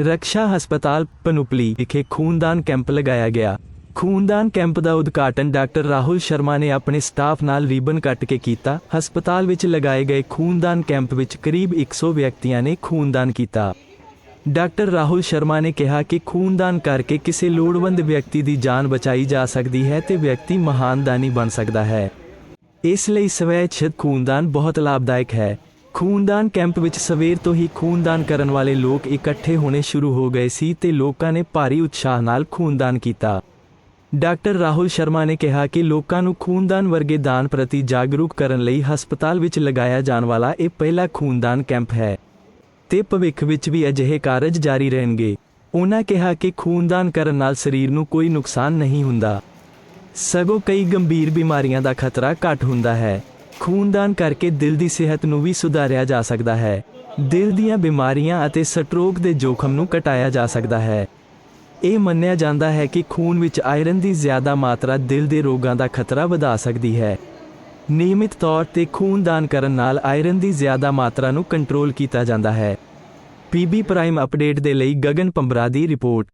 ਰਕਸ਼ਾ ਹਸਪਤਾਲ ਪਨੁਪਲੀ ਵਿਖੇ ਖੂਨਦਾਨ ਕੈਂਪ ਲਗਾਇਆ ਗਿਆ। ਖੂਨਦਾਨ ਕੈਂਪ ਦਾ ਉਦਘਾਟਨ ਡਾਕਟਰ ਰਾਹੁਲ ਸ਼ਰਮਾ ਨੇ ਆਪਣੇ ਸਟਾਫ ਨਾਲ ਰਿਬਨ ਕੱਟ ਕੇ ਕੀਤਾ। ਹਸਪਤਾਲ ਵਿੱਚ ਲਗਾਏ ਗਏ ਖੂਨਦਾਨ ਕੈਂਪ ਵਿੱਚ ਕਰੀਬ 100 ਵਿਅਕਤੀਆਂ ਨੇ ਖੂਨਦਾਨ ਕੀਤਾ। ਡਾਕਟਰ ਰਾਹੁਲ ਸ਼ਰਮਾ ਨੇ ਕਿਹਾ ਕਿ ਖੂਨਦਾਨ ਕਰਕੇ ਕਿਸੇ ਲੋੜਵੰਦ ਵਿਅਕਤੀ ਦੀ ਜਾਨ ਬਚਾਈ ਜਾ ਸਕਦੀ ਹੈ ਤੇ ਵਿਅਕਤੀ ਮਹਾਨ ਦਾਨੀ ਬਣ ਸਕਦਾ ਹੈ। ਇਸ ਲਈ ਸਵੈਚਿਤ ਖੂਨਦਾਨ ਬਹੁਤ ਲਾਭਦਾਇਕ ਹੈ। ਖੂਨਦਾਨ ਕੈਂਪ ਵਿੱਚ ਸਵੇਰ ਤੋਂ ਹੀ ਖੂਨਦਾਨ ਕਰਨ ਵਾਲੇ ਲੋਕ ਇਕੱਠੇ ਹੋਣੇ ਸ਼ੁਰੂ ਹੋ ਗਏ ਸੀ ਤੇ ਲੋਕਾਂ ਨੇ ਭਾਰੀ ਉਤਸ਼ਾਹ ਨਾਲ ਖੂਨਦਾਨ ਕੀਤਾ। ਡਾਕਟਰ ਰਾਹੁਲ ਸ਼ਰਮਾ ਨੇ ਕਿਹਾ ਕਿ ਲੋਕਾਂ ਨੂੰ ਖੂਨਦਾਨ ਵਰਗੇ ਦਾਨ ਪ੍ਰਤੀ ਜਾਗਰੂਕ ਕਰਨ ਲਈ ਹਸਪਤਾਲ ਵਿੱਚ ਲਗਾਇਆ ਜਾਣ ਵਾਲਾ ਇਹ ਪਹਿਲਾ ਖੂਨਦਾਨ ਕੈਂਪ ਹੈ ਤੇ ਭਵਿੱਖ ਵਿੱਚ ਵੀ ਅਜਿਹੇ ਕਾਰਜ ਜਾਰੀ ਰਹਿਣਗੇ। ਉਹਨਾਂ ਕਿਹਾ ਕਿ ਖੂਨਦਾਨ ਕਰਨ ਨਾਲ ਸਰੀਰ ਨੂੰ ਕੋਈ ਨੁਕਸਾਨ ਨਹੀਂ ਹੁੰਦਾ। ਸਗੋਂ ਕਈ ਗੰਭੀਰ ਬਿਮਾਰੀਆਂ ਦਾ ਖਤਰਾ ਘੱਟ ਹੁੰਦਾ ਹੈ। ਖੂਨਦਾਨ ਕਰਕੇ ਦਿਲ ਦੀ ਸਿਹਤ ਨੂੰ ਵੀ ਸੁਧਾਰਿਆ ਜਾ ਸਕਦਾ ਹੈ। ਦਿਲ ਦੀਆਂ ਬਿਮਾਰੀਆਂ ਅਤੇ ਸਟ੍ਰੋਕ ਦੇ ਜੋਖਮ ਨੂੰ ਘਟਾਇਆ ਜਾ ਸਕਦਾ ਹੈ। ਇਹ ਮੰਨਿਆ ਜਾਂਦਾ ਹੈ ਕਿ ਖੂਨ ਵਿੱਚ ਆਇਰਨ ਦੀ ਜ਼ਿਆਦਾ ਮਾਤਰਾ ਦਿਲ ਦੇ ਰੋਗਾਂ ਦਾ ਖਤਰਾ ਵਧਾ ਸਕਦੀ ਹੈ। ਨਿਯਮਿਤ ਤੌਰ ਤੇ ਖੂਨਦਾਨ ਕਰਨ ਨਾਲ ਆਇਰਨ ਦੀ ਜ਼ਿਆਦਾ ਮਾਤਰਾ ਨੂੰ ਕੰਟਰੋਲ ਕੀਤਾ ਜਾਂਦਾ ਹੈ। ਪੀਬੀ ਪ੍ਰਾਈਮ ਅਪਡੇਟ ਦੇ ਲਈ ਗਗਨ ਪੰਬਰਾ ਦੀ ਰਿਪੋਰਟ।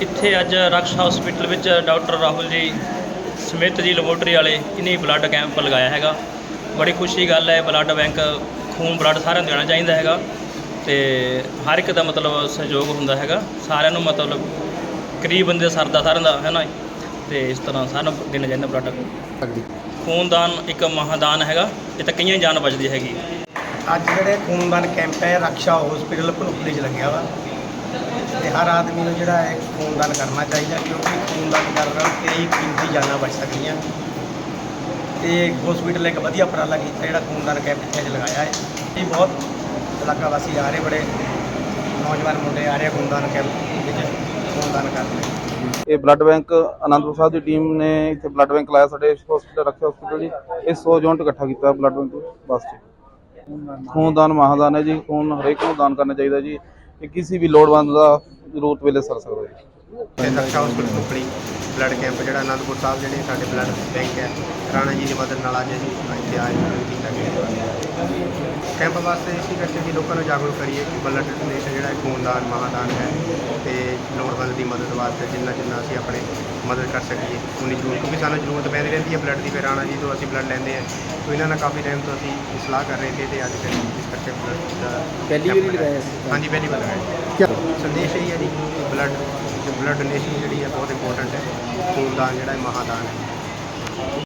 ਇੱਥੇ ਅੱਜ ਰਕਸ਼ ਹਸਪੀਟਲ ਵਿੱਚ ਡਾਕਟਰ ਰਾਹੁਲ ਜੀ ਸਮਿਤ ਜੀ ਲੈਬੋਰਟਰੀ ਵਾਲੇ ਇਹਨੇ ਬਲੱਡ ਕੈਂਪ ਲਗਾਇਆ ਹੈਗਾ। ਬੜੀ ਖੁਸ਼ੀ ਦੀ ਗੱਲ ਹੈ ਬਲੱਡ ਬੈਂਕ ਖੂਨ ਬਲੱਡ ਸਾਰਿਆਂ ਨੂੰ ਦੇਣਾ ਚਾਹੀਦਾ ਹੈਗਾ। ਤੇ ਹਰ ਇੱਕ ਦਾ ਮਤਲਬ ਸਹਿਯੋਗ ਹੁੰਦਾ ਹੈਗਾ। ਸਾਰਿਆਂ ਨੂੰ ਮਤਲਬ ਗਰੀਬ ਬੰਦੇ ਸਰਦਾ ਸਾਰਿਆਂ ਦਾ, ਹੈ ਨਾ ਤੇ ਇਸ ਤਰ੍ਹਾਂ ਸਾਰਿਆਂ ਨੂੰ ਦੇਣਾ ਚਾਹੀਦਾ ਬਲੱਡ ਖੂਨਦਾਨ ਇੱਕ ਮਹਾਦਾਨ ਹੈਗਾ, ਇਹ ਤਾਂ ਕਈਆਂ ਜਾਨ ਬਚਦੀ ਹੈਗੀ। ਅੱਜ ਜਿਹੜੇ ਖੂਨਦਾਨ ਕੈਂਪ ਹੈ, ਰਕਸ਼ਾ ਹਸਪੀਟਲ ਭਨੂਪਲੀ 'ਚ ਲੱਗਿਆ ਵਾ। ਤੇ ਹਰ ਆਦਮੀ ਨੂੰ ਜਿਹੜਾ ਹੈ ਖੂਨਦਾਨ ਕਰਨਾ ਚਾਹੀਦਾ, ਕਿਉਂਕਿ ਖੂਨਦਾਨ ਕਰਨ ਨਾਲ ਕਈ ਕੀਮਤੀ ਜਾਨਾਂ ਬਚ ਸਕਦੀਆਂ। ਤੇ ਹਸਪੀਟਲ ਇੱਕ ਵਧੀਆ ਉਪਰਾਲਾ ਕੀਤਾ, ਜਿਹੜਾ ਖੂਨਦਾਨ ਕੈਂਪ ਇੱਥੇ ਲਗਾਇਆ ਹੈ। ਇਹ ਬਹੁਤ ਇਲਾਕਾ ਵਾਸੀ ਆ ਰਹੇ, ਬੜੇ ਨੌਜਵਾਨ ਮੁੰਡੇ ਆ ਰਹੇ ਖੂਨਦਾਨ ਕੈਂਪ ਵਿੱਚ ਖੂਨਦਾਨ ਕਰਨ ਇਹ ਬਲੱਡ ਬੈਂਕ ਆਨੰਦਪੁਰ ਸਾਹਿਬ ਦੀ ਟੀਮ ਨੇ ਇੱਥੇ ਬਲੱਡ ਬੈਂਕ ਲਾਇਆ, ਸਾਡੇ ਹਸਪੀਟਲ ਰੱਖਿਆ ਹਸਪੀਟਲ ਜੀ। ਇਹ 100 ਯੂਨਿਟ ਇਕੱਠਾ ਕੀਤਾ ਬਲੱਡ ਬੈਂਕ ਵਾਸਤੇ ਖੂਨਦਾਨ ਮਹਾਦਾਨ ਹੈ ਜੀ, ਖੂਨ ਹਰੇਕ ਨੂੰ ਦਾਨ ਕਰਨਾ ਚਾਹੀਦਾ ਜੀ। ਇਹ ਕਿਸੇ ਵੀ ਲੋੜਵੰਦ ਦਾ ਜ਼ਰੂਰਤ ਵੇਲੇ ਸਰ ਸਕਦਾ ਜੀ। ਤੇ ਹਸਪੀਟਲ ਭਨੂਪਲੀ ਬਲੱਡ ਕੈਂਪ ਜਿਹੜਾ ਅਨੰਦਪੁਰ ਸਾਹਿਬ, ਜਿਹੜੇ ਸਾਡੇ ਬਲੱਡ ਬੈਂਕ ਹੈ, ਰਾਣਾ ਜੀ ਦੀ ਮਦਦ ਨਾਲ ਅੱਜ ਅਸੀਂ ਇੱਥੇ ਆਏ ਕੀਤਾ ਗਿਆ ਕੈਂਪ ਵਾਸਤੇ ਇਸੇ ਕਰਕੇ ਵੀ ਲੋਕਾਂ ਨੂੰ ਜਾਗਰੂਕ ਕਰੀਏ ਕਿ ਬਲੱਡ ਡੋਨੇਸ਼ਨ ਜਿਹੜਾ ਹੈ ਖੂਨਦਾਨ ਮਹਾਦਾਨ ਹੈ ਤੇ ਲੋੜਵੰਦ ਦੀ ਮਦਦ ਵਾਸਤੇ ਜਿੰਨਾ ਜਿੰਨਾ ਅਸੀਂ ਆਪਣੇ ਮਦਦ ਕਰ ਸਕੀਏ। ਉਨੀ ਜ਼ਰੂਰ ਕਿਉਂਕਿ ਸਾਨੂੰ ਜ਼ਰੂਰਤ ਪੈਂਦੀ ਰਹਿੰਦੀ ਹੈ ਬਲੱਡ ਦੀ ਫਿਰ ਰਾਣਾ ਜੀ ਤੋਂ ਅਸੀਂ ਬਲੱਡ ਲੈਂਦੇ ਹਾਂ। ਤੋਂ ਇਹਨਾਂ ਨਾਲ ਕਾਫੀ ਟਾਈਮ ਤੋਂ ਅਸੀਂ ਸਲਾਹ ਕਰ ਰਹੇ ਸੀ ਤੇ ਅੱਜ ਫਿਰ ਇਸ ਕਰਕੇ ਬਲੱਡ ਦਾ ਪਹਿਲੀ ਵਾਰੀ ਲਗਾਇਆ ਹਾਂਜੀ ਪਹਿਲੀ ਵਾਰ ਲਗਾਇਆ। ਸੰਦੇਸ਼ ਇਹ ਹੈ ਜੀ ਬਲੱਡ ਬਲੱਡ ਡੋਨੇਸ਼ਨ ਜਿਹੜੀ ਹੈ ਬਹੁਤ ਇੰਪੋਰਟੈਂਟ ਹੈ। ਖੂਨਦਾਨ ਜਿਹੜਾ ਹੈ ਮਹਾਦਾਨ ਹੈ।